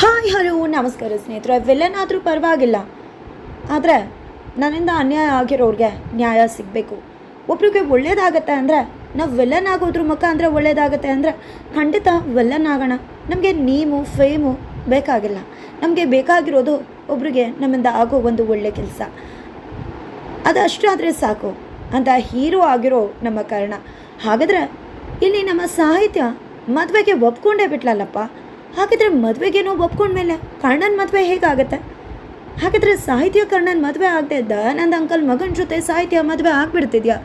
Hi, hello, ನಮಸ್ಕಾರ ಸ್ನೇಹಿತರೆ. ಅವೆಲ್ಲನಾದರೂ ಪರವಾಗಿಲ್ಲ. ಆದರೆ ನನ್ನಿಂದ ಅನ್ಯಾಯ ಆಗಿರೋರಿಗೆ ನ್ಯಾಯ ಸಿಗಬೇಕು. ಒಬ್ರಿಗೆ ಒಳ್ಳೇದಾಗತ್ತೆ ಅಂದರೆ ನಾವು ವೆಲ್ಲನ್ ಆಗೋದ್ರ ಮುಖ ಅಂದರೆ ಒಳ್ಳೇದಾಗತ್ತೆ ಅಂದರೆ ಖಂಡಿತ ವೆಲ್ಲನ್ ಆಗೋಣ ನಮಗೆ ನೀಮು, ಫೇಮು ಬೇಕಾಗಿಲ್ಲ. ನಮಗೆ ಬೇಕಾಗಿರೋದು ಒಬ್ರಿಗೆ ನಮ್ಮಿಂದ ಆಗೋ ಒಂದು ಒಳ್ಳೆ ಕೆಲಸ. ಅದು ಅದಷ್ಟಾದರೆ ಸಾಕು. ಅಂತ ಹೀರೋ ಆಗಿರೋ ನಮ್ಮ ಕಾರಣ. ಹಾಗಾದರೆ ಇಲ್ಲಿ ನಮ್ಮ ಸಾಹಿತ್ಯ ಮದುವೆಗೆ ಒಪ್ಕೊಂಡೇ ಬಿಟ್ಲಲ್ಲಪ್ಪ? ಹಾಗಾದರೆ ಮದುವೆಗೇನೋ ಒಪ್ಕೊಂಡ್ಮೇಲೆ ಕರ್ಣನ ಮದುವೆ ಹೇಗಾಗತ್ತೆ? ಹಾಗಿದ್ರೆ ಸಾಹಿತ್ಯ ಕರ್ಣನ ಮದುವೆ ಆಗದೆ ಇದ್ದ ನಂದು ಅಂಕಲ್ ಮಗನ ಜೊತೆ ಸಾಹಿತ್ಯ ಮದುವೆ ಆಗ್ಬಿಡ್ತಿದ್ಯಾ?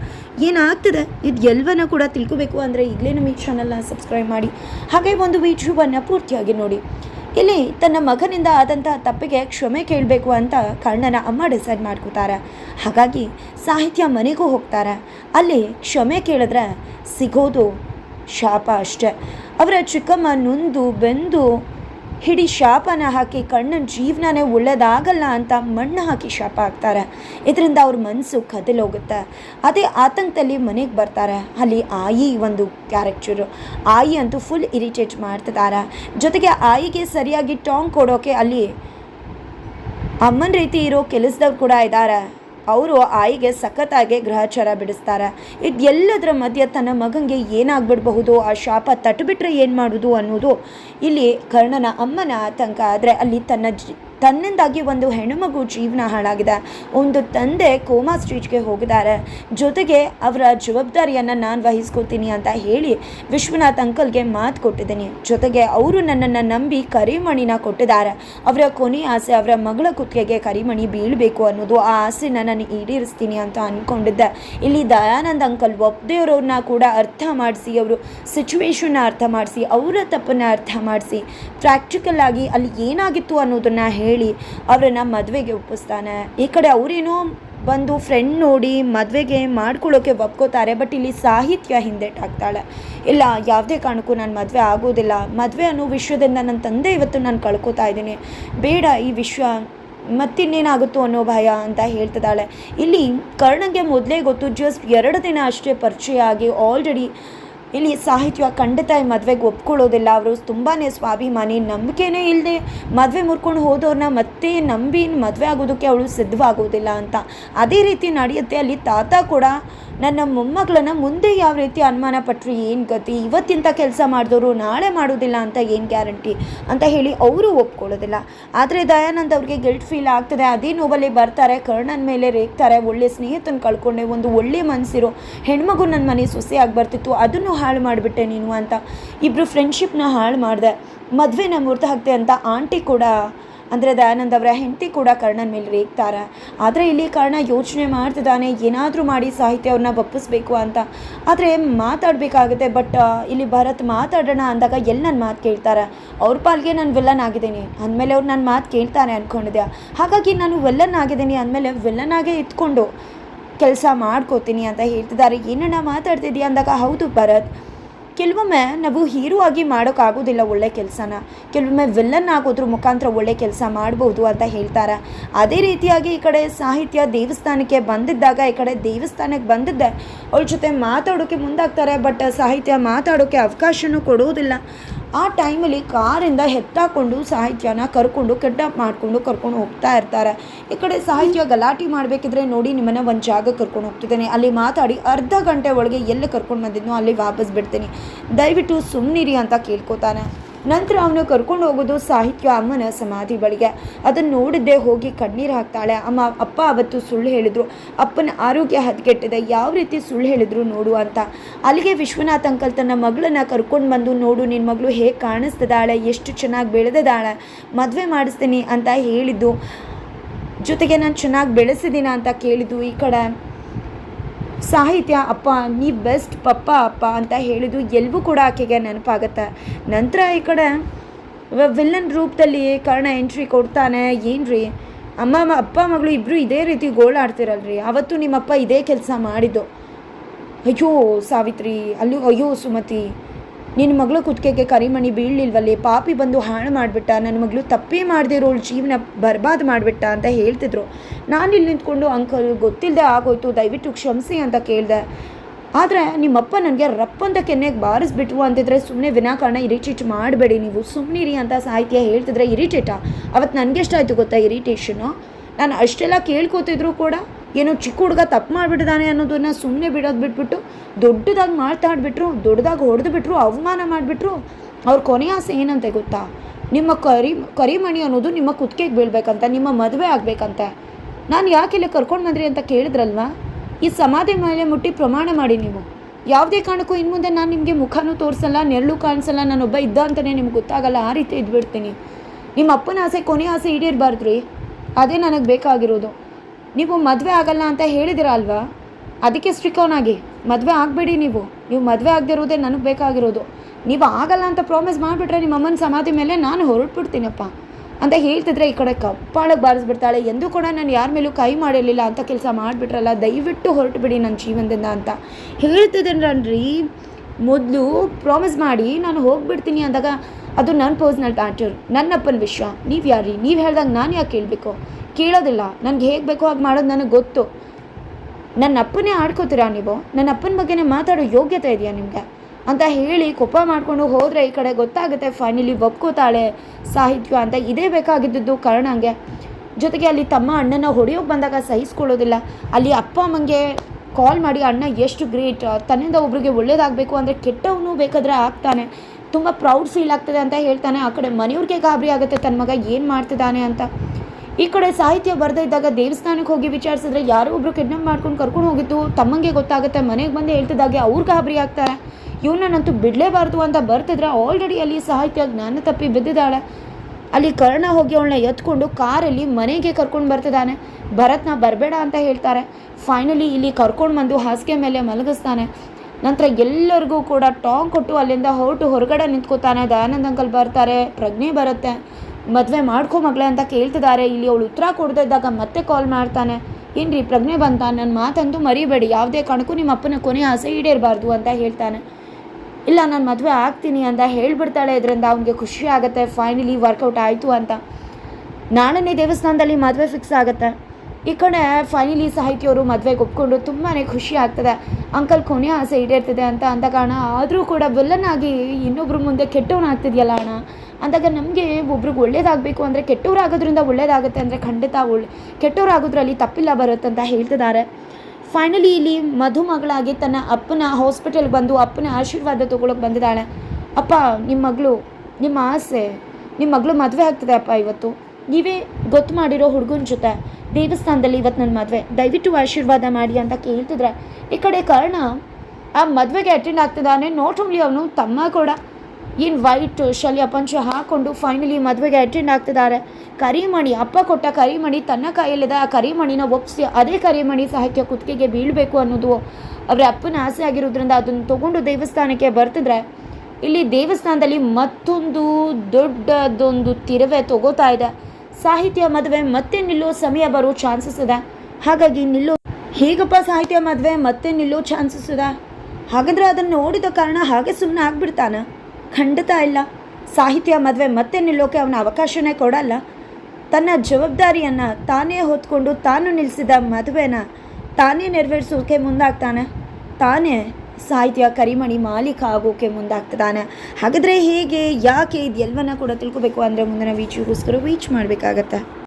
ಏನಾಗ್ತಿದೆ ಇದು ಎಲ್ಲವನ್ನ ಕೂಡ ತಿಳ್ಕೋಬೇಕು ಅಂದರೆ ಈಗಲೇ ನಮ್ಮ ಈ ಚಾನಲ್ನ ಸಬ್ಸ್ಕ್ರೈಬ್ ಮಾಡಿ. ಹಾಗೆ ಒಂದು ವಿಡಿಯೋವನ್ನು ಪೂರ್ತಿಯಾಗಿ ನೋಡಿ. ಇಲ್ಲಿ ತನ್ನ ಮಗನಿಂದ ಆದಂಥ ತಪ್ಪಿಗೆ ಕ್ಷಮೆ ಕೇಳಬೇಕು ಅಂತ ಕರ್ಣನ ಅಮ್ಮ ಡಿಸೈಡ್ ಮಾಡ್ಕೋತಾರೆ. ಹಾಗಾಗಿ ಸಾಹಿತ್ಯ ಮನೆಗೂ ಹೋಗ್ತಾರೆ. ಅಲ್ಲಿ ಕ್ಷಮೆ ಕೇಳಿದ್ರೆ ಸಿಗೋದು ಶಾಪ ಅಷ್ಟೆ. ಅವರ ಚಿಕ್ಕಮ್ಮ ನೊಂದು ಬೆಂದು ಹಿಡಿ ಶಾಪನ ಹಾಕಿ ಕಣ್ಣನ ಜೀವನನೇ ಒಳ್ಳೇದಾಗಲ್ಲ ಅಂತ ಮಣ್ಣು ಹಾಕಿ ಶಾಪ ಹಾಕ್ತಾರೆ. ಇದರಿಂದ ಅವ್ರ ಮನಸ್ಸು ಕದಲೋಗುತ್ತೆ ಅದೇ ಆತಂಕದಲ್ಲಿ ಮನೆಗೆ ಬರ್ತಾರೆ. ಅಲ್ಲಿ ಆಯಿ ಒಂದು ಕ್ಯಾರೆಕ್ಟರು. ಆಯಿ ಅಂತೂ ಫುಲ್ ಇರಿಟೇಟ್ ಮಾಡ್ತಿದ್ದಾರೆ. ಜೊತೆಗೆ ಆಯಿಗೆ ಸರಿಯಾಗಿ ಟಾಂಗ್ ಕೊಡೋಕೆ ಅಲ್ಲಿ ಅಮ್ಮನ ರೀತಿ ಇರೋ ಕೆಲಸದವ್ರು ಕೂಡ ಇದ್ದಾರೆ. ಅವರು ಆಯಿಗೆ ಸಖತ್ತಾಗಿ ಗ್ರಹಚಾರ ಬಿಡಿಸ್ತಾರೆ. ಇದು ಎಲ್ಲದರ ಮಧ್ಯೆ ತನ್ನ ಮಗನಿಗೆ ಏನಾಗ್ಬಿಡಬಹುದು? ಆ ಶಾಪ ತಟ್ಟುಬಿಟ್ರೆ ಏನು ಮಾಡೋದು ಅನ್ನೋದು ಇಲ್ಲಿ ಕರ್ಣನ ಅಮ್ಮನ ಆತಂಕ. ಆದರೆ ಅಲ್ಲಿ ತನ್ನ ತನ್ನಿಂದಾಗಿ ಒಂದು ಹೆಣ್ಣುಮಗು ಜೀವನ ಹಾಳಾಗಿದೆ. ಒಂದು ತಂದೆ ಕೋಮಾ ಸ್ಟೇಜ್ಗೆ ಹೋಗಿದ್ದಾರೆ. ಜೊತೆಗೆ ಅವರ ಜವಾಬ್ದಾರಿಯನ್ನು ನಾನು ವಹಿಸ್ಕೋತೀನಿ ಅಂತ ಹೇಳಿ ವಿಶ್ವನಾಥ್ ಅಂಕಲ್ಗೆ ಮಾತು ಕೊಟ್ಟಿದ್ದೀನಿ. ಜೊತೆಗೆ ಅವರು ನನ್ನನ್ನು ನಂಬಿ ಕರಿಮಣಿನ ಕೊಟ್ಟಿದ್ದಾರೆ. ಅವರ ಕೊನೆ ಆಸೆ ಅವರ ಮಗಳ ಕುತ್ತಿಗೆಗೆ ಕರಿಮಣಿ ಬೀಳಬೇಕು ಅನ್ನೋದು ಆ ಆಸೆನ ನಾನು ಈಡೇರಿಸ್ತೀನಿ ಅಂತ ಅಂದ್ಕೊಂಡಿದ್ದೆ ಇಲ್ಲಿ ದಯಾನಂದ್ ಅಂಕಲ್ ಒಪ್ಪದೇವ್ರವ್ರನ್ನ ಕೂಡ ಅರ್ಥ ಮಾಡಿಸಿ, ಅವರು ಸಿಚುವೇಶನ್ನ ಅರ್ಥ ಮಾಡಿಸಿ, ಅವರ ತಪ್ಪನ್ನು ಅರ್ಥ ಮಾಡಿಸಿ ಪ್ರಾಕ್ಟಿಕಲ್ ಆಗಿ ಅಲ್ಲಿ ಏನಾಗಿತ್ತು ಅನ್ನೋದನ್ನು ಹೇಳಿ ಅವರನ್ನ ಮದುವೆಗೆ ಒಪ್ಪಿಸ್ತಾನೆ. ಈ ಕಡೆ ಅವರೇನೋ ಬಂದು ಫ್ರೆಂಡ್ ನೋಡಿ ಮದುವೆಗೆ ಮಾಡ್ಕೊಳ್ಳೋಕೆ ಒಪ್ಕೋತಾರೆ ಬಟ್ ಇಲ್ಲಿ ಸಾಹಿತ್ಯ ಹಿಂದೆಟಾಗ್ತಾಳೆ. ಇಲ್ಲ, ಯಾವುದೇ ಕಾರಣಕ್ಕೂ ನಾನು ಮದುವೆ ಆಗೋದಿಲ್ಲ. ಮದುವೆ ಅನ್ನೋ ವಿಶ್ವದಿಂದ ನನ್ನ ತಂದೆ ಇವತ್ತು ನಾನು ಕಳ್ಕೊತಾ ಇದ್ದೀನಿ. ಬೇಡ, ಈ ವಿಶ್ವ ಮತ್ತಿನ್ನೇನಾಗುತ್ತೋ ಅನ್ನೋ ಭಯ ಅಂತ ಹೇಳ್ತಿದ್ದಾಳೆ. ಇಲ್ಲಿ ಕರ್ಣಂಗೆ ಮೊದಲೇ ಗೊತ್ತು, ಜಸ್ಟ್ ಎರಡು ದಿನ ಅಷ್ಟೇ ಪರಿಚಯ ಆಗಿ ಆಲ್ರೆಡಿ ಇಲ್ಲಿ ಸಾಹಿತ್ಯ ಖಂಡಿತ ಈ ಮದುವೆಗೆ ಒಪ್ಕೊಳ್ಳೋದಿಲ್ಲ. ಅವರು ತುಂಬಾ ಸ್ವಾಭಿಮಾನಿ. ನಂಬಿಕೆನೇ ಇಲ್ಲದೆ ಮದುವೆ ಮುರ್ಕೊಂಡು ಹೋದವ್ರನ್ನ ಮತ್ತೆ ನಂಬಿ ಮದುವೆ ಆಗೋದಕ್ಕೆ ಅವಳು ಸಿದ್ಧವಾಗೋದಿಲ್ಲ ಅಂತ. ಅದೇ ರೀತಿ ನಡೆಯುತ್ತೆ. ಅಲ್ಲಿ ತಾತ ಕೂಡ ನನ್ನ ಮೊಮ್ಮಗಳನ್ನು ಮುಂದೆ ಯಾವ ರೀತಿ ಅನುಮಾನ ಪಟ್ಟರು ಏನು ಗತಿ? ಇವತ್ತಿಂಥ ಕೆಲಸ ಮಾಡಿದವರು ನಾಳೆ ಮಾಡೋದಿಲ್ಲ ಅಂತ ಏನು ಗ್ಯಾರಂಟಿ? ಅಂತ ಹೇಳಿ ಅವರು ಒಪ್ಕೊಳ್ಳೋದಿಲ್ಲ. ಆದರೆ ದಯಾನಂದ್ ಅವ್ರಿಗೆ ಗಿಲ್ಟ್ ಫೀಲ್ ಆಗ್ತದೆ. ಅದೇ ನೋವಲ್ಲಿ ಬರ್ತಾರೆ, ಕರ್ಣನ ಮೇಲೆ ರೇಗ್ತಾರೆ, ಒಳ್ಳೆ ಸ್ನೇಹಿತನ ಕಳ್ಕೊಂಡೆ, ಒಂದು ಒಳ್ಳೆ ಮನಸ್ಸಿರೋ ಹೆಣ್ಮಗು ನನ್ನ ಮನೆ ಸೊಸೆಯಾಗಿ ಬರ್ತಿತ್ತು, ಅದನ್ನು ಹಾಳು ಮಾಡಿಬಿಟ್ಟೆ ನೀನು ಅಂತ ಇಬ್ಬರು ಫ್ರೆಂಡ್ಶಿಪ್ನ ಹಾಳು ಮಾಡಿದೆ. ಮದುವೆನ ಮುರಿದು ಹಾಕ್ತೆ ಅಂತ ಆಂಟಿ ಕೂಡ ಅಂದರೆ ದಯಾನಂದ್ ಅವರ ಹೆಂಡತಿ ಕೂಡ ಕರ್ಣನ ಮೇಲೆ ರೇಗ್ತಾರೆ. ಆದರೆ ಇಲ್ಲಿ ಕರ್ಣ ಯೋಚನೆ ಮಾಡ್ತಿದ್ದಾನೆ, ಏನಾದರೂ ಮಾಡಿ ಸಾಹಿತ್ಯ ಅವ್ರನ್ನ ಒಪ್ಪಿಸ್ಬೇಕು ಅಂತ. ಆದರೆ ಮಾತಾಡಬೇಕಾಗುತ್ತೆ, ಬಟ್ ಇಲ್ಲಿ ಭರತ್ ಮಾತಾಡೋಣ ಅಂದಾಗ ಎಲ್ಲಿ ನನ್ನ ಮಾತು ಕೇಳ್ತಾರೆ? ಅವ್ರ ಪಾಲ್ಗೆ ನಾನು ವಿಲ್ಲನ್ ಆಗಿದ್ದೀನಿ. ಅಂದಮೇಲೆ ಅವ್ರು ನನ್ನ ಮಾತು ಕೇಳ್ತಾರೆ ಅಂದ್ಕೊಂಡಿದ್ದೆ ಹಾಗಾಗಿ ನಾನು ವಿಲ್ಲನ್ ಆಗಿದ್ದೀನಿ, ಅಂದಮೇಲೆ ವಿಲ್ಲನ್ ಆಗೇ ಇತ್ಕೊಂಡು ಕೆಲಸ ಮಾಡ್ಕೋತೀನಿ ಅಂತ ಹೇಳ್ತಿದ್ದಾರೆ. ಏನಣ್ಣ ಮಾತಾಡ್ತಿದ್ಯಾ ಅಂದಾಗ, ಹೌದು ಭರತ್. ಕೆಲವೊಮ್ಮೆ ನಾವು ಹೀರೋ ಆಗಿ ಮಾಡೋಕ್ಕಾಗೋದಿಲ್ಲ ಒಳ್ಳೆ ಕೆಲಸನ. ಕೆಲವೊಮ್ಮೆ ವಿಲ್ಲನ್ ಆಗೋದ್ರ ಮುಖಾಂತರ ಒಳ್ಳೆ ಕೆಲಸ ಮಾಡ್ಬೋದು ಅಂತ ಹೇಳ್ತಾರೆ. ಅದೇ ರೀತಿಯಾಗಿ ಈ ಕಡೆ ಸಾಹಿತ್ಯ ದೇವಸ್ಥಾನಕ್ಕೆ ಬಂದಿದ್ದಾಗ, ಈ ಕಡೆ ದೇವಸ್ಥಾನಕ್ಕೆ ಬಂದಿದ್ದೆ ಅವ್ರ ಜೊತೆ ಮಾತಾಡೋಕ್ಕೆ ಮುಂದಾಗ್ತಾರೆ ಬಟ್ ಸಾಹಿತ್ಯ ಮಾತಾಡೋಕ್ಕೆ ಅವಕಾಶನೂ ಕೊಡೋದಿಲ್ಲ. ಆ ಟೈಮಲ್ಲಿ ಕಾರಿಂದ ಹೆತ್ತಾಕೊಂಡು ಸಾಹಿತ್ಯನ ಕರ್ಕೊಂಡು ಕಿಡ್ನಾಪ್ ಮಾಡಿಕೊಂಡು, ಕರ್ಕೊಂಡು ಹೋಗ್ತಾ ಇರ್ತಾರೆ. ಈ ಕಡೆ ಸಾಹಿತ್ಯ ಗಲಾಟೆ ಮಾಡಬೇಕಿದ್ರೆ ನೋಡಿ ನಿಮ್ಮನ್ನು ಒಂದು ಜಾಗ ಕರ್ಕೊಂಡು ಹೋಗ್ತಿದ್ದೇನೆ. ಅಲ್ಲಿ ಮಾತಾಡಿ ಅರ್ಧ ಗಂಟೆ ಒಳಗೆ ಎಲ್ಲಿ ಕರ್ಕೊಂಡು ಬಂದಿದ್ನೋ ಅಲ್ಲಿ ವಾಪಸ್ ಬಿಡ್ತೀನಿ. ದಯವಿಟ್ಟು ಸುಮ್ಮನಿರಿ ಅಂತ ಕೇಳ್ಕೊತಾನೆ. ನಂತರ ಅವನು ಕರ್ಕೊಂಡು ಹೋಗೋದು ಸಾಹಿತ್ಯ ಅಮ್ಮನ ಸಮಾಧಿ ಬಳಿಗೆ. ಅದನ್ನು ನೋಡಿದ್ದೆ ಹೋಗಿ ಕಣ್ಣೀರು ಹಾಕ್ತಾಳೆ. ಅಮ್ಮ, ಅಪ್ಪ ಅವತ್ತು ಸುಳ್ಳು ಹೇಳಿದ್ರು. ಅಪ್ಪನ ಆರೋಗ್ಯ ಹದಗೆಟ್ಟಿದೆ. ಯಾವ ರೀತಿ ಸುಳ್ಳು ಹೇಳಿದ್ರು ನೋಡು ಅಂತ. ಅಲ್ಲಿಗೆ ವಿಶ್ವನಾಥ್ ಅಂಕಲ್ ತನ್ನ ಮಗಳನ್ನ ಕರ್ಕೊಂಡು ಬಂದು, ನೋಡು ನಿನ್ನ ಮಗಳು ಹೇಗೆ ಕಾಣಿಸ್ತದಾಳೆ, ಎಷ್ಟು ಚೆನ್ನಾಗಿ ಬೆಳೆದಿದ್ದಾಳೆ ಮದುವೆ ಮಾಡಿಸ್ತೀನಿ ಅಂತ ಹೇಳಿದ್ದು, ಜೊತೆಗೆ ನಾನು ಚೆನ್ನಾಗಿ ಬೆಳೆಸಿದ್ದೀನ ಅಂತ ಕೇಳಿದ್ದು ಈ ಕಡೆ. ಸಾಹಿತ್ಯ, ಅಪ್ಪ, ನೀ ಬೆಸ್ಟ್ ಪಪ್ಪ, ಅಪ್ಪ ಅಂತ ಹೇಳಿದ್ದು ಎಲ್ಲವೂ ಕೂಡ ಆಕೆಗೆ ನೆನಪಾಗತ್ತೆ. ನಂತರ ಈ ಕಡೆ ವಿಲ್ಲನ್ ರೂಪದಲ್ಲಿ ಕರ್ಣ ಎಂಟ್ರಿ ಕೊಡ್ತಾನೆ ಏನು ರೀ ಅಮ್ಮ ಅಪ್ಪ, ಮಗಳು ಇಬ್ಬರು ಇದೇ ರೀತಿ ಗೋಳಾಡ್ತಿರಲ್ರಿ ಅವತ್ತು ನಿಮ್ಮಪ್ಪ ಇದೇ ಕೆಲಸ ಮಾಡಿದ್ದು. ಅಯ್ಯೋ, ಸಾವಿತ್ರಿ, ಅಲ್ಲೂ ಅಯ್ಯೋ, ಸುಮತಿ. ನಿನ್ನ ಮಗಳು ಕುತ್ತಿಗೆಗೆ ಕರಿಮಣಿ ಬೀಳಲಿಲ್ವಲ್ಲಿ? ಪಾಪಿ ಬಂದು ಹಾಳು ಮಾಡಿಬಿಟ್ಟ. ನನ್ನ ಮಗಳು ತಪ್ಪೇ ಮಾಡದಿರೋಳು ಜೀವನ ಬರ್ಬಾದ್ ಮಾಡಿಬಿಟ್ಟ ಅಂತ ಹೇಳ್ತಿದ್ರು. ನಾನು ಇಲ್ಲಿ ನಿಂತ್ಕೊಂಡು, ಅಂಕಲ್ ಗೊತ್ತಿಲ್ಲದೆ ಆಗೋಯ್ತು. ದಯವಿಟ್ಟು ಕ್ಷಮಿಸಿ ಅಂತ ಕೇಳಿದೆ. ಆದರೆ ನಿಮ್ಮಪ್ಪ ನನಗೆ ರಪ್ಪಂತ ಕೆನ್ನೆಗೆ ಬಾರಿಸ್ಬಿಟ್ವು ಅಂತಿದ್ರೆ ಸುಮ್ಮನೆ ವಿನಾಕಾರಣ ಇರಿಟೇಟ್ ಮಾಡಬೇಡಿ ನೀವು. ಸುಮ್ಮನಿರಿ ಅಂತ ಸಾಹಿತ್ಯ ಹೇಳ್ತಿದ್ರೆ ಇರಿಟೇಟಾ? ಅವತ್ತು ನನಗೆಷ್ಟಾಯಿತು ಗೊತ್ತಾ ಇರಿಟೇಷನು? ನಾನು ಅಷ್ಟೆಲ್ಲ ಕೇಳ್ಕೊತಿದ್ರು ಕೂಡ. ಏನೋ ಚಿಕ್ಕ ಹುಡುಗ ತಪ್ಪು ಮಾಡಿಬಿಟ್ಟಿದ್ದಾನೆ ಅನ್ನೋದನ್ನು ಸುಮ್ಮನೆ ಬಿಡೋದು ಬಿಟ್ಬಿಟ್ಟು ದೊಡ್ಡದಾಗಿ ಮಾತಾಡ್ಬಿಟ್ರು, ದೊಡ್ಡದಾಗಿ ಹೊಡೆದು ಬಿಟ್ರು, ಅವಮಾನ ಮಾಡಿಬಿಟ್ರು. ಅವ್ರ ಕೊನೆಯ ಆಸೆ ಏನಂತೆ ಗೊತ್ತಾ? ನಿಮ್ಮ ಕರಿ, ಕರಿಮಣಿ ಅನ್ನೋದು ನಿಮ್ಮ ಕುತ್ತಿಗೆಗೆ ಬೀಳ್ಬೇಕಂತ, ನಿಮ್ಮ ಮದುವೆ ಆಗಬೇಕಂತೆ. ನಾನು ಯಾಕೆ ಇಲ್ಲಿ ಕರ್ಕೊಂಡು ಬಂದ್ರಿ ಅಂತ ಕೇಳಿದ್ರಲ್ವಾ? ಈ ಸಮಾಧಿ ಮೇಲೆ ಮುಟ್ಟಿ ಪ್ರಮಾಣ ಮಾಡಿ ನೀವು. ಯಾವುದೇ ಕಾರಣಕ್ಕೂ ಇನ್ನು ಮುಂದೆ ನಾನು ನಿಮಗೆ ಮುಖನೂ ತೋರಿಸಲ್ಲ, ನೆರಳು ಕಾಣಿಸಲ್ಲ, ನಾನೊಬ್ಬ ಇದ್ದ ಅಂತಲೇ ನಿಮ್ಗೆ ಗೊತ್ತಾಗಲ್ಲ, ಆ ರೀತಿ ಇದ್ಬಿಡ್ತೀನಿ. ನಿಮ್ಮ ಅಪ್ಪನ ಆಸೆ, ಕೊನೆ ಆಸೆ ಈಡೇರಬಾರ್ದು ರೀ ಅದೇ ನನಗೆ ಬೇಕಾಗಿರೋದು. ನೀವು ಮದುವೆ ಆಗಲ್ಲ ಅಂತ ಹೇಳಿದಿರ ಅಲ್ವಾ? ಅದಕ್ಕೆ ಸ್ಟ್ರಿಕೋನಾಗಿ ಮದುವೆ ಆಗಬೇಡಿ ನೀವು. ನೀವು ಮದುವೆ ಆಗದಿರೋದೇ ನನಗೆ ಬೇಕಾಗಿರೋದು. ನೀವು ಆಗಲ್ಲ ಅಂತ ಪ್ರಾಮಿಸ್ ಮಾಡಿಬಿಟ್ರೆ ನಿಮ್ಮ ಅಮ್ಮನ ಸಮಾಧಿ ಮೇಲೆ ನಾನು ಹೊರಟ್ಬಿಡ್ತೀನಪ್ಪ. ಅಂತ ಹೇಳ್ತಿದ್ರೆ ಈ ಕಡೆ ಕಪ್ಪಾಳಕ್ಕೆ ಬಾರಿಸ್ಬಿಡ್ತಾಳೆ. ಎಂದೂ ಕೂಡ ನಾನು ಯಾರ ಮೇಲೂ ಕೈ ಮಾಡಿರಲಿಲ್ಲ ಅಂತ ಕೆಲಸ ಮಾಡಿಬಿಟ್ರಲ್ಲ, ದಯವಿಟ್ಟು ಹೊರಟು ಬಿಡಿ ನನ್ನ ಜೀವನದಿಂದ ಅಂತ. ಹೇಳ್ತಿದ್ದೇನ್ರಿ ಮೊದಲು ಪ್ರಾಮಿಸ್ ಮಾಡಿ ನಾನು ಹೋಗ್ಬಿಡ್ತೀನಿ ಅಂದಾಗ ಅದು ನನ್ನ ಪರ್ಸ್ನಲ್ ಮ್ಯಾಟರ್ ನನ್ನಪ್ಪನ ವಿಷಯ ನೀವು ಯಾರೀ ನೀವು ಹೇಳ್ದಾಗ ನಾನು ಯಾಕೆ ಕೇಳಬೇಕು? ಕೇಳೋದಿಲ್ಲ. ನನಗೆ ಹೇಗೆ ಬೇಕೋ ಹಾಗೆ ಮಾಡೋದು ನನಗೆ ಗೊತ್ತು. ನನ್ನ ಅಪ್ಪನೇ ಆಡ್ಕೋತೀರಾ ನೀವು? ನನ್ನ ಅಪ್ಪನ ಬಗ್ಗೆನೇ ಮಾತಾಡೋ ಯೋಗ್ಯತೆ ಇದೆಯಾ ನಿಮಗೆ? ಅಂತ ಹೇಳಿ ಕೋಪ ಮಾಡಿಕೊಂಡು ಹೋದರೆ ಈ ಕಡೆ ಗೊತ್ತಾಗುತ್ತೆ ಫೈನಲಿ ಒಪ್ಕೋತಾಳೆ ಸಾಹಿತ್ಯ ಅಂತ ಇದೇ ಬೇಕಾಗಿದ್ದದ್ದು ಕರ್ಣಂಗೆ ಜೊತೆಗೆ ಅಲ್ಲಿ ತಮ್ಮ ಅಣ್ಣನ ಹೊಡೆಯೋಕೆ ಬಂದಾಗ ಸಹಿಸ್ಕೊಳ್ಳೋದಿಲ್ಲ. ಅಲ್ಲಿ ಅಪ್ಪ ಅಮ್ಮಂಗೆ ಕಾಲ್ ಮಾಡಿ, ಅಣ್ಣ, ಎಷ್ಟು ಗ್ರೇಟ್ ತನ್ನಿಂದ ಒಬ್ರಿಗೆ ಒಳ್ಳೇದಾಗಬೇಕು ಅಂದರೆ ಕೆಟ್ಟವನು ಬೇಕಾದರೆ ಆಗ್ತಾನೆ. ತುಂಬ ಪ್ರೌಡ್ ಫೀಲ್ ಆಗ್ತದೆ ಅಂತ ಹೇಳ್ತಾನೆ. ಆ ಕಡೆ ಮನೆಯವ್ರಿಗೆ ಗಾಬರಿ ಆಗುತ್ತೆ. ತನ್ನ ಮಗ ಏನು ಮಾಡ್ತಿದ್ದಾನೆ ಅಂತ. ಈ ಕಡೆ ಸಾಹಿತ್ಯ ಬರ್ದೇ ಇದ್ದಾಗ ದೇವಸ್ಥಾನಕ್ಕೆ ಹೋಗಿ ವಿಚಾರಿಸಿದ್ರೆ ಯಾರೋ ಒಬ್ರು ಕಿಡ್ನಾಪ್ ಮಾಡ್ಕೊಂಡು ಕರ್ಕೊಂಡು ಹೋಗಿದ್ದು ತಮ್ಮಂಗೆ ಗೊತ್ತಾಗುತ್ತೆ. ಮನೆಗೆ ಬಂದು ಹೇಳ್ತಿದ್ದಾಗೆ ಅವ್ರು ಗಾಬರಿ ಆಗ್ತಾರೆ. ಇವನನ್ನಂತೂ ಬಿಡಲೇಬಾರ್ದು ಅಂತ ಬರ್ತಿದ್ರೆ ಆಲ್ರೆಡಿ ಅಲ್ಲಿ ಸಾಹಿತ್ಯ ಜ್ಞಾನ ತಪ್ಪಿ ಬಿದ್ದಿದ್ದಾಳೆ. ಅಲ್ಲಿ ಕರ್ಣ ಹೋಗಿ ಅವಳನ್ನ ಎತ್ಕೊಂಡು ಕಾರಲ್ಲಿ ಮನೆಗೆ ಕರ್ಕೊಂಡು ಬರ್ತಿದ್ದಾನೆ. ಭರತ್ನ ಬರಬೇಡ ಅಂತ ಹೇಳ್ತಾರೆ. ಫೈನಲಿ ಇಲ್ಲಿ ಕರ್ಕೊಂಡು ಬಂದು ಹಾಸಿಗೆ ಮೇಲೆ ಮಲಗಿಸ್ತಾನೆ. ನಂತರ ಎಲ್ಲರಿಗೂ ಕೂಡ ಟಾಂಗ್ ಕೊಟ್ಟು ಅಲ್ಲಿಂದ ಹೊರಟು ಹೊರಗಡೆ ನಿಂತ್ಕೋತಾನೆ ದಯಾನಂದ ಅಂಕಲ್ ಬರ್ತಾರೆ. ಪ್ರಜ್ಞೆ ಬರುತ್ತೆ. ಮದುವೆ ಮಾಡ್ಕೊ ಮಗಳೇ ಅಂತ ಕೇಳ್ತಿದ್ದಾರೆ. ಇಲ್ಲಿ ಅವಳು ಉತ್ತರ ಕೊಡದೇ ಇದ್ದಾಗ ಮತ್ತೆ ಕಾಲ್ ಮಾಡ್ತಾನೆ. ಏನ್ರಿ ಪ್ರಜ್ಞೆ ಬಂತ? ನನ್ನ ಮಾತಂತೂ ಮರಿಬೇಡಿ. ಯಾವುದೇ ಕಾರಣಕ್ಕೂ ನಿಮ್ಮ ಅಪ್ಪನ ಕೊನೆ ಆಸೆ ಈಡೇರಬಾರ್ದು ಅಂತ ಹೇಳ್ತಾನೆ. ಇಲ್ಲ, ನಾನು ಮದುವೆ ಆಗ್ತೀನಿ ಅಂತ ಹೇಳ್ಬಿಡ್ತಾಳೆ. ಇದರಿಂದ ಅವನಿಗೆ ಖುಷಿ ಆಗುತ್ತೆ. ಫೈನಲಿ ವರ್ಕೌಟ್ ಆಯಿತು ಅಂತ. ನಾಳನೇ ದೇವಸ್ಥಾನದಲ್ಲಿ ಮದುವೆ ಫಿಕ್ಸ್ ಆಗುತ್ತೆ. ಈ ಕಡೆ ಫೈನಲಿ ಸಾಹಿತಿಯವರು ಮದುವೆಗೆ ಒಪ್ಕೊಂಡು ತುಂಬಾ ಖುಷಿ ಆಗ್ತದೆ. ಅಂಕಲ್ ಕೊನೆ ಆಸೆ ಈಡೇರ್ತದೆ ಅಂತ ಅಂದ ಕಾರಣ ಆದರೂ ಕೂಡ ವಿಲ್ಲನ್ ಆಗಿ ಮುಂದೆ ಮುಂದೆ ಕೆಟ್ಟವನಾಗ್ತಿದೆಯಲ್ಲ ಅಣ್ಣ? ಅಂದಾಗ ನಮಗೆ ಒಬ್ರಿಗೆ ಒಳ್ಳೇದಾಗಬೇಕು ಅಂದರೆ ಕೆಟ್ಟವರಾಗೋದ್ರಿಂದ ಒಳ್ಳೇದಾಗುತ್ತೆ ಅಂದರೆ ಖಂಡಿತ ಒಳ್ಳೆ ಕೆಟ್ಟವರಾಗೋದ್ರಲ್ಲಿ ತಪ್ಪಿಲ್ಲ ಬರುತ್ತೆ ಅಂತ ಹೇಳ್ತಿದ್ದಾರೆ. ಫೈನಲಿ ಇಲ್ಲಿ ಮಧುಮಗಳಾಗಿ ತನ್ನ ಅಪ್ಪನ ಹಾಸ್ಪಿಟಲ್ಗೆ ಬಂದು ಅಪ್ಪನ ಆಶೀರ್ವಾದ ತೊಗೊಳಕ್ಕೆ ಬಂದಿದ್ದಾಳೆ. ಅಪ್ಪ ನಿಮ್ಮ ಮಗಳು, ನಿಮ್ಮ ಆಸೆ ನಿಮ್ಮ ಮಗಳು ಮದುವೆ ಆಗ್ತದೆ ಅಪ್ಪ ಇವತ್ತು. ನೀವೇ ಗೊತ್ತು ಮಾಡಿರೋ ಹುಡುಗನ ಜೊತೆ. ದೇವಸ್ಥಾನದಲ್ಲಿ ಇವತ್ತು ನನ್ನ ಮದುವೆ. ದಯವಿಟ್ಟು ಆಶೀರ್ವಾದ ಮಾಡಿ ಅಂತ ಕೇಳ್ತಿದ್ರೆ. ಈ ಕಡೆ ಕರ್ಣ, ಆ ಮದುವೆಗೆ ಅಟೆಂಡ್ ಆಗ್ತಿದ್ದಾನೆ. ನೋಟ್ ಓನ್ಲಿ ಅವನು, ತಮ್ಮ ಕೂಡ. ಏನು ವೈಟ್, ಶಲ್ಯ, ಪಂಚ ಹಾಕೊಂಡು ಫೈನಲಿ ಮದುವೆಗೆ ಅಟೆಂಡ್ ಆಗ್ತಿದ್ದಾರೆ. ಕರಿಮಣಿ, ಅಪ್ಪ ಕೊಟ್ಟ ಕರಿಮಣಿ ತನ್ನ ಕೈಯಲ್ಲಿದೆ. ಆ ಕರಿಮಣಿನ ಒಪ್ಸಿ ಅದೇ ಕರಿಮಣಿ ಸಾಹಿತ್ಯ ಕುತ್ತಿಗೆಗೆ ಬೀಳಬೇಕು ಅನ್ನೋದು ಅವರ ಅಪ್ಪನ ಆಸೆ ಆಗಿರೋದ್ರಿಂದ ಅದನ್ನು ತಗೊಂಡು ದೇವಸ್ಥಾನಕ್ಕೆ ಬರ್ತಿದ್ರೆ ಇಲ್ಲಿ ದೇವಸ್ಥಾನದಲ್ಲಿ ಮತ್ತೊಂದು ದೊಡ್ಡದೊಂದು ತಿರುವೆ ತಗೋತಾ ಇದೆ. ಸಾಹಿತ್ಯ ಮದುವೆ ಮತ್ತೆ ನಿಲ್ಲೋ ಸಮಯ ಬರೋ ಚಾನ್ಸಸ್ ಇದೆ. ಹಾಗಾಗಿ ನಿಲ್ಲೋ. ಹೇಗಪ್ಪ ಸಾಹಿತ್ಯ ಮದುವೆ ಮತ್ತೆ ನಿಲ್ಲೋ ಚಾನ್ಸಸ್ ಇದೆ. ಹಾಗಾದ್ರೆ ಅದನ್ನು ನೋಡಿದ ಕಾರಣ ಹಾಗೆ ಸುಮ್ಮನೆ ಆಗ್ಬಿಡ್ತಾನ. ಖಂಡಿತ ಇಲ್ಲ. ಸಾಹಿತ್ಯ ಮದುವೆ ಮತ್ತೆ ನಿಲ್ಲೋಕೆ ಅವನ ಅವಕಾಶನೇ ಕೊಡಲ್ಲ. ತನ್ನ ಜವಾಬ್ದಾರಿಯನ್ನು ತಾನೇ ಹೊತ್ಕೊಂಡು ತಾನು ನಿಲ್ಲಿಸಿದ ಮದುವೆನ ತಾನೇ ನೆರವೇರಿಸೋಕೆ ಮುಂದಾಗ್ತಾನೆ. ತಾನೇ ಸಾಹಿತ್ಯ ಕರಿಮಣಿ ಮಾಲೀಕ ಆಗೋಕೆ ಮುಂದಾಗ್ತದಾನೆ ಹಾಗಾದರೆ ಹೇಗೆ, ಯಾಕೆ ಇದೆಲ್ಲವನ್ನ ಕೂಡ ತಿಳ್ಕೊಬೇಕು ಅಂದರೆ ಮುಂದಿನ ವೀಚಿಗೋಸ್ಕರ ವೀಚ್ ಮಾಡಬೇಕಾಗತ್ತೆ.